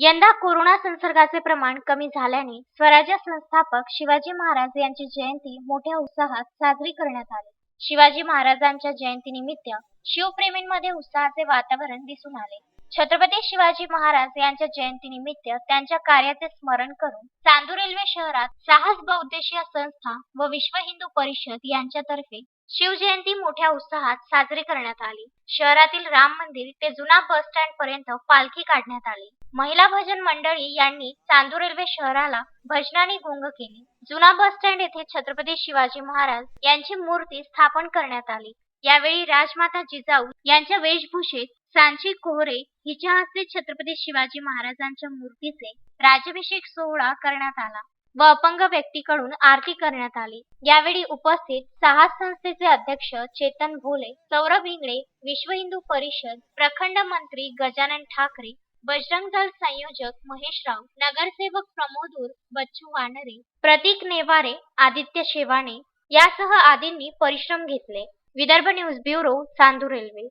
यंदा कोरोना संसर्गाचे प्रमाण कमी झाल्याने स्वराज्य संस्थापक शिवाजी महाराज यांची जयंती मोठ्या उत्साहात साजरी करण्यात आली. शिवाजी महाराजांच्या जयंतीनिमित्त शिवप्रेमींमध्ये उत्साहाचे वातावरण दिसून आले. छत्रपती शिवाजी महाराज यांच्या जयंतीनिमित्त त्यांच्या कार्याचे स्मरण करून चांदूर रेल्वे शहरात साहस बहुद्देशीय संस्था व विश्व हिंदू परिषद यांच्यातर्फे शिवजयंती मोठ्या उत्साहात साजरी करण्यात आली. शहरातील राम मंदिर ते जुना बस स्टँड पर्यंत पालखी काढण्यात आली. महिला भजन मंडळी यांनी चांदूर रेल्वे शहराला भजनाने गुंग केली. जुना बस स्टँड येथे छत्रपती शिवाजी महाराज यांची मूर्ती स्थापन करण्यात आली. यावेळी राजमाता जिजाऊ यांच्या वेशभूषेत सांची कोहरे हिच्या हस्ते छत्रपती शिवाजी महाराजांच्या मूर्तीचे राज्याभिषेक सोहळा करण्यात आला व अपंग व्यक्तीकडून आरती करण्यात आली. यावेळी उपस्थित साहस संस्थेचे अध्यक्ष चेतन भोले सौरभ इंगळे विश्व हिंदू परिषद प्रखंड मंत्री गजानन ठाकरे बजरंग दल संयोजक महेश राव नगरसेवक प्रमोदूर बच्चू वानरे प्रतीक नेवारे आदित्य शेवाणे यासह आदींनी परिश्रम घेतले. Vidarbha news bureau Chandur railway.